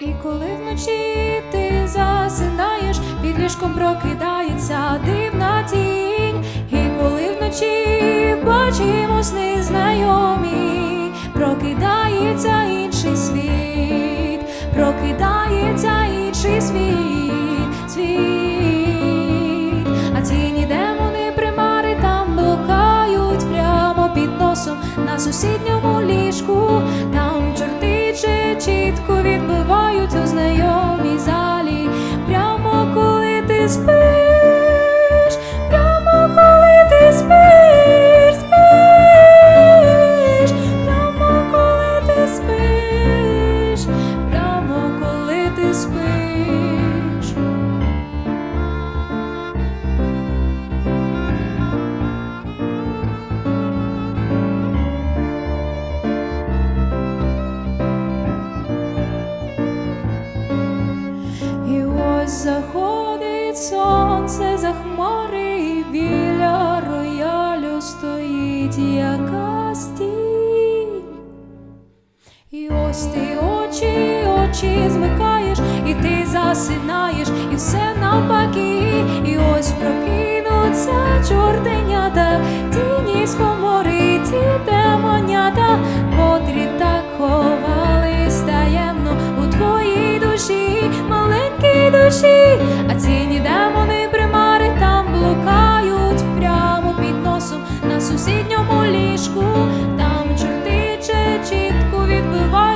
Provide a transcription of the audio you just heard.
І коли вночі ти засинаєш, під ліжком прокидається дивна тінь, і коли вночі бачимо сни прокидається інший світ, прокидається інший світ, відбивають у заходить сонце за хмари, і біля роялю стоїть якась тінь. І ось ти очі, очі змикаєш, і ти засинаєш, і все навпаки, і ось прокинуться чортенята, тіні з комори, ті демонята, душі, а ціні демони примари там блукають прямо під носом на сусідньому ліжку, там чорти чітко відбивають.